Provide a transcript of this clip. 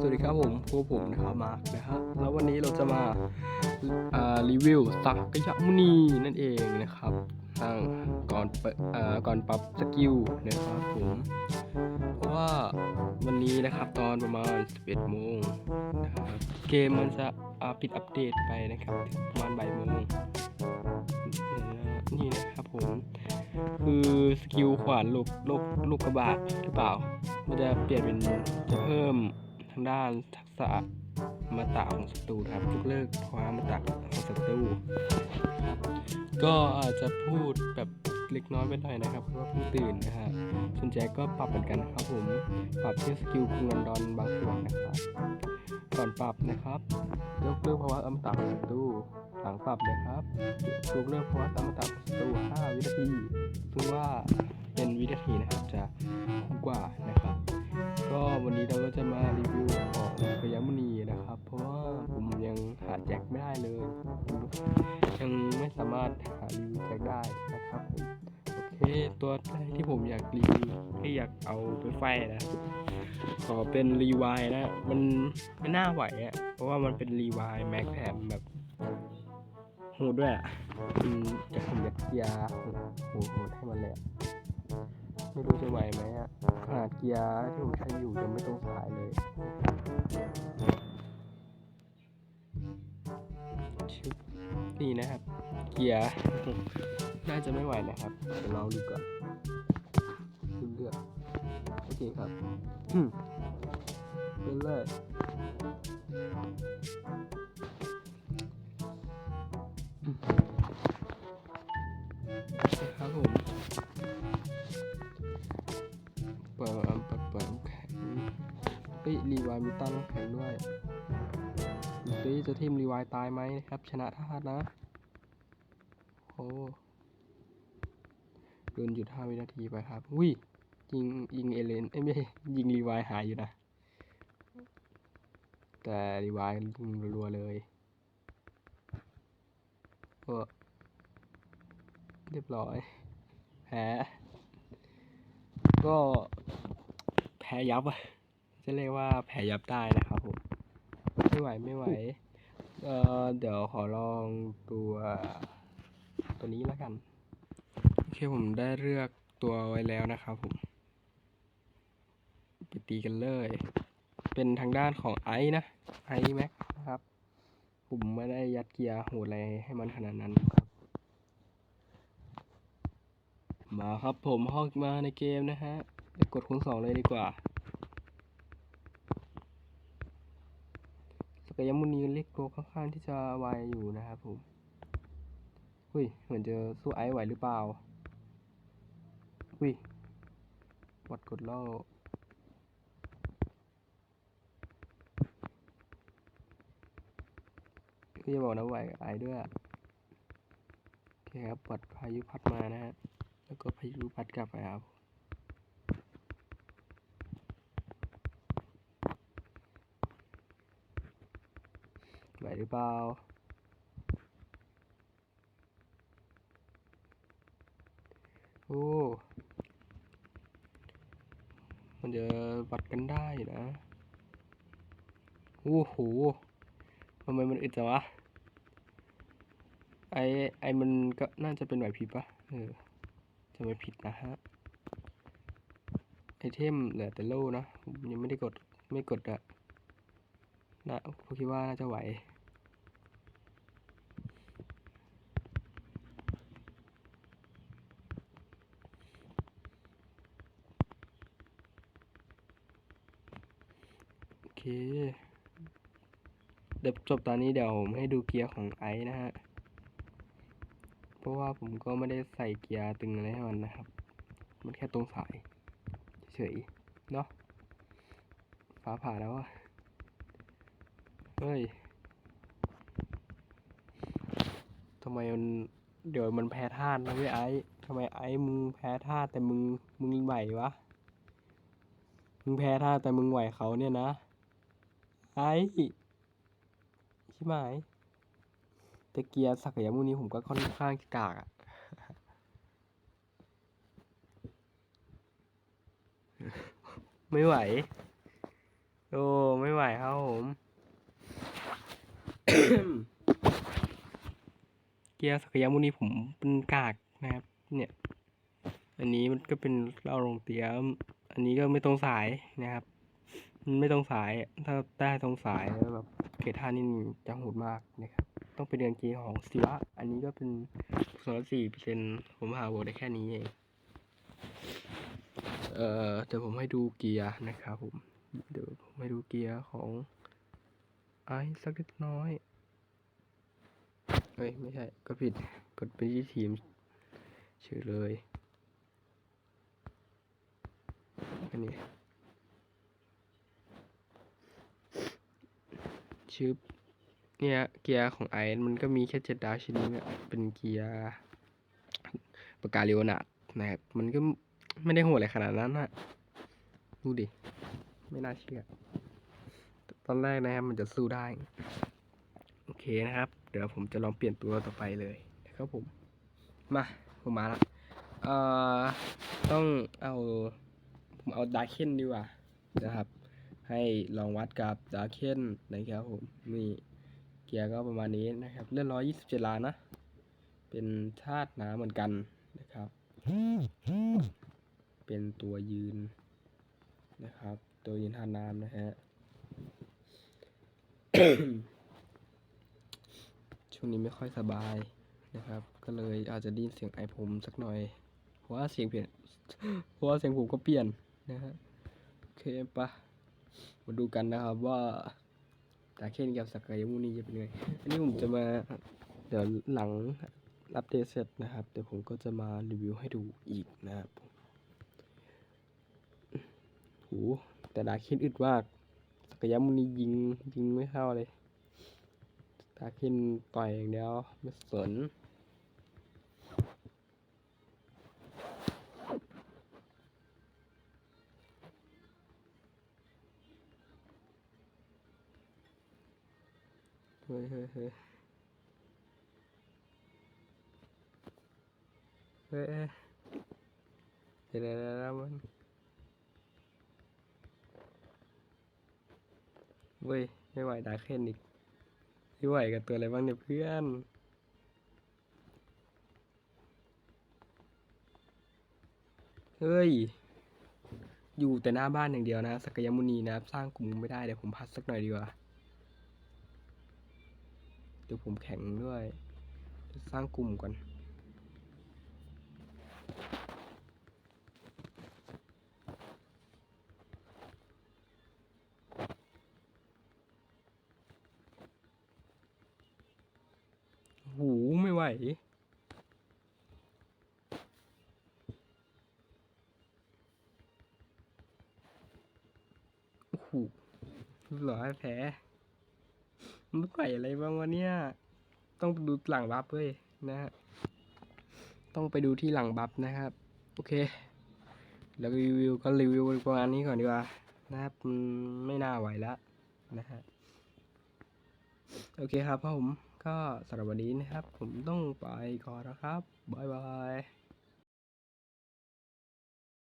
สวัสดีครับผมพวกผมนะครับมาร์คนะฮะแล้ววันนี้เราจะมาารีวิวสักกยมุนีนั่นเองนะครับทางก่อนเปิดอ่าก่อนปรับสกิลนะครับผมเพราะว่าวันนี้นะครับตอนประมาณ 11โมงนะครับเกมมันจะปิดอัปเดตไปนะครับประมาณบ่ายโมงนี่นะครับผมคือสกิลขวานลูกลูกลูกกระบาดหรือเปล่ามันจะเปลี่ยนเป็นจะเพิ่มางด้านทักษะมาตะของศัตรูครับยกเลิกความอมตะของศัตรูก็อาจจะพูดแบบเล็กน้อยไปหน่อยนะครับเพราะว่าเพิ่งตื่นนะฮะสนใจก็ปรับเหมือนกันนะครับผมปรับที่สกิลคุงลอนดอนบางส่วนนะครับก่อนปรับนะครับยกเลิกภาวะอมตะของศัตรูหลังปรับนะครับยกเลิกภาวะอมตะของศัตรู5วินาทีซึ่งว่าเป็นวินาทีนะครับจะคุ้มกว่านะครับ ก็วันนี้เราก็จะมารีวิวของกยมุนีนะครับ เพราะว่าผมยังหาแจ็คไม่ได้เลย ยังไม่สามารถหารีวิวแจ็คได้นะครับโอเคตัวแรกที่ผมอยากรีวิวที่อยากเอาไปไฟนะ ขอเป็นรีวายนะ มันไม่น่าไหวอะ่ะเพราะว่ามันเป็นรีวายแม็กแถมแบบโหดด้วยอะ่ะอืมจะทำยัดเกียร์โหโหดให้มันเลยอะ ไม่รู้จะไหวไหมอะขนาดเกียร์ที่ผมใช้อยู่ยังไม่ต้องสายเลยชึบนี่นะครับ เกียร์ น่าจะไม่ไหวนะครับเดี๋ยวลองดูก่อนดูเลือกโอเคครับอืมเป็นเลย ฮ้ยรีวายมีตั้งแข็งด้วยเฮ้ยจะทีมรีวายตายไหมนะครับ ชนะท่านะโอ้โดนหยุด5วินาทีไปครับอุ้ยยิงยิงเอเลนไม่ใช่ยิงรีวายหายอยู่นะ แต่รีวายยิงรัวๆเลยก็เรียบร้อยแพ้ก็แพ้ยับอะ จะเรียกว่าแพ้ยับได้นะครับผมไม่ไหวไม่ไหวเอ่อเดี๋ยวขอลองตัวตัวนี้แล้วกันโอเคผมได้เลือกตัวไว้แล้วนะครับผมไปตีกันเลย เป็นทางด้านของไอซ์นะไอแม็กนะครับ ผมไม่ได้ยัดเกียร์โหดอะไรให้มันขนาดนั้นครับ มาครับผมเข้ามาในเกมนะฮะกดคูณสองเลยดีกว่า กยมุนีเล็กโกค่อนข้างที่จะไวอยู่นะครับผมหุ้ยเหมือนจะสู้ไอซ์ไหวหรือเปล่าหุ้ยวัดกดเล่าพี่จะบอกนะไหวไอซ์ด้วยอโอเคครับปัดพายุพัดมานะฮะแล้วก็พายุพัดกลับไปครับ ไหวหรือเปล่าโอ้มันจะวัดกันได้นะโอ้โหทำไมมันอึดจังวะไอไอมันก็น่าจะเป็นไหวพริบปะเออจะไม่ผิดนะฮะไอเทมเหลือแต่โล่นะ ยังไม่ได้กดไม่กดอะ นะผมคิดว่าน่าจะไหว โอเค เดี๋ยวจบตอนนี้เดี๋ยวผมให้ดูเกียร์ของไอซ์นะฮะ เพราะว่าผมก็ไม่ได้ใส่เกียร์ตึงอะไรให้มันนะครับ มันแค่ตรงสายเฉยๆเนาะฟ้าผ่าแล้วอะ เฮ้ยทำไมมันเดี๋ยวมันแพ้ธาตุนะเว้ยไอ้ทำไมไอ้มึงแพ้ธาตุแต่มึงมึงไหววะ มึงแพ้ธาตุแต่มึงไหวเขาเนี่ยนะ ไอ้ใช่ไหมแต่เกียร์สักยามุนี้ผมก็ค่อนข้างกากอะไม่ไหว โอ้ ไม่ไหว เกียร์สักยามุนีผมเป็นกากนะครับ เนี่ย อันนี้มันก็เป็นเหล้าโรงเตียม อันนี้ก็ไม่ตรงสายนะครับ มันไม่ตรงสาย ถ้าได้ตรงสายแล้วแบบเกรดท่านี่จะโหดมากนะครับ ต้องไปเรียนเกียร์ของศิวะ อันนี้ก็เป็นส่วนสี่เปอร์เซ็นผมหาบวกได้แค่นี้เอง เอ่อเดี๋ยวผมให้ดูเกียร์นะครับผม เดี๋ยวผมให้ดูเกียร์ของ ไอซ์สักเล็กน้อย เฮ้ย ไม่ใช่ ก็ผิด กดไปที่ทีมเฉยเลย อันนี้ ชื่อเนี่ยเกียร์ของไอซ์มันก็มีแค่เจ็ดดาวชิ้นนี้เนี่ยเป็นเกียร์ปากกาเรียวนาดนะครับ มันก็ไม่ได้โหดอะไรขนาดนั้นนะดูดิ ไม่น่าเชื่อ ตอนแรกนะครับมันจะสู้ได้ โอเคนะครับ เดี๋ยวผมจะลองเปลี่ยนตัวต่อไปเลยนะครับผม มา ผมมาละเอ่อต้องเอา ผมเอาดาร์เคนดีกว่านะครับ ให้ลองวัดกับดาร์เคนนะครับผม นี่เกียร์ก็ประมาณนี้นะครับ เลื่อนร้อยยี่สิบเจ็ดล้านนะ เป็นธาตุน้ำเหมือนกันนะครับ เป็นตัวยืนนะครับ ตัวยืนธาตุน้ำนะฮะ ช่วงนี้ไม่ค่อยสบายนะครับ ก็เลยอาจจะได้ยินเสียงไอผมสักหน่อยเพราะว่าเสียงเปลี่ยนเพราะว่าเสียงผมก็เปลี่ยนนะฮะโอเคปะมาดูกันนะครับว่าตาเคนกับสักายมุนีจะเป็นไง อันนี้ผมจะมาเดี๋ยวหลังอัปเดตเสร็จนะครับ เดี๋ยวผมก็จะมารีวิวให้ดูอีกนะครับโหแต่ดาเคนอึดมาก สักยมุนียิงยิงไม่เข้าเลยดาเคนต่อยอย่างเดียวไม่สนเฮ้ยเฮ้ยเฮ้ยเฮ้ยเดี๋ยวเดี๋ยวเดี๋ยวมัน เว้ย ไม่ไหวดาเคนอีก ไม่ไหวกับตัวอะไรบ้างเนี่ยเพื่อนเฮ้ย อยู่แต่หน้าบ้านอย่างเดียวนะ สักยมุนีนะครับ สร้างกลุ่มไม่ได้ เดี๋ยวผมพัดสักหน่อยดีกว่า เดี๋ยวผมแข่งด้วย สร้างกลุ่มก่อน หูไม่ไหว โอ้โหหลือให้แพ้มันไหวอะไรบ้างวะเนี่ย ต้องไปดูหลังบัฟเว้ยนะฮะ ต้องไปดูที่หลังบัฟนะครับ โอเค แล้วรีวิวก็รีวิวประมาณนี้ก่อนดีกว่านะครับไม่น่าไหวแล้วนะฮะ โอเคครับผมก็สำหรับวันนี้นะครับ ผมต้องไปก่อนนะครับ บ๊ายบาย